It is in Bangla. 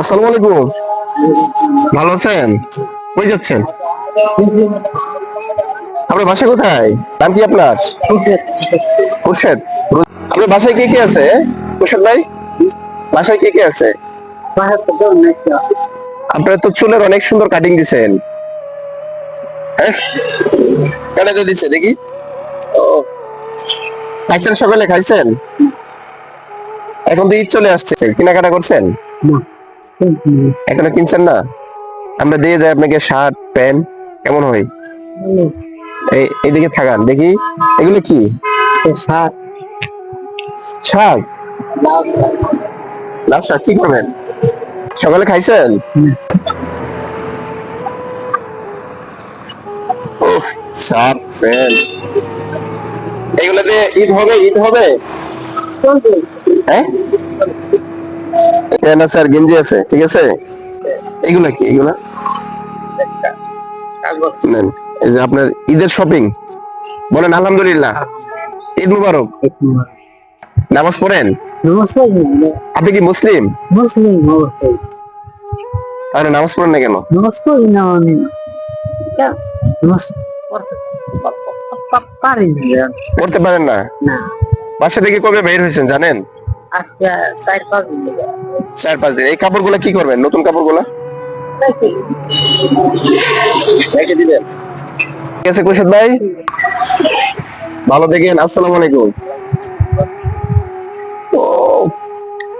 আসসালামু আলাইকুম। ভালো আছেন? কই যাচ্ছেন? আপনার বাসা কোথায়? নাম কি আপনার? খুরশেদ। আপনার বাসায় কে কে আছে? খুরশেদ ভাই? বাসায় কে কে আছে? আপনার তো চুলের অনেক সুন্দর কাটিং দিছেন। হ্যাঁ? কাটাতে দিচ্ছে দেখি। খাইছেন সকালে? খাইছেন? এখন তো ঈদ চলে আসছে কেনাকাটা করছেন? এখনও কিনছেন না? আমরা দিয়ে যাই আপনাকে শার্ট প্যান্ট কেমন হয়? এই এইদিকে থাকান দেখি এগুলো কি? শাক শাক লাল শাক কি করবেন? সকালে খাইছেন? Shirt pant. এগুলোতে ঈদ হবে ঈদ হবে? হ্যাঁ? প্যান্ট আছে আর গেঞ্জি আছে? ঠিক আছে? এগুলা কি? এগুলা? নেন এই যে আপনার ঈদের শপিং বলেন আলহামদুলিল্লাহ। ঈদ মুবারক। নামাজ পড়েন? আপনি কি মুসলিম? তাহলে নামাজ পড়েন না কেন? পড়তে পারেন না। বাসা থেকে কবে বের হয়েছেন জানেন? চার পাঁচ দিন। চার পাঁচ দিন। এই কাপড়গুলো কি করবেন? নতুন কাপড়গুলো? রেখে দিবেন। ঠিক আছে কুশল ভাই? ভালো দেখেন আসসালামু আলাইকুম।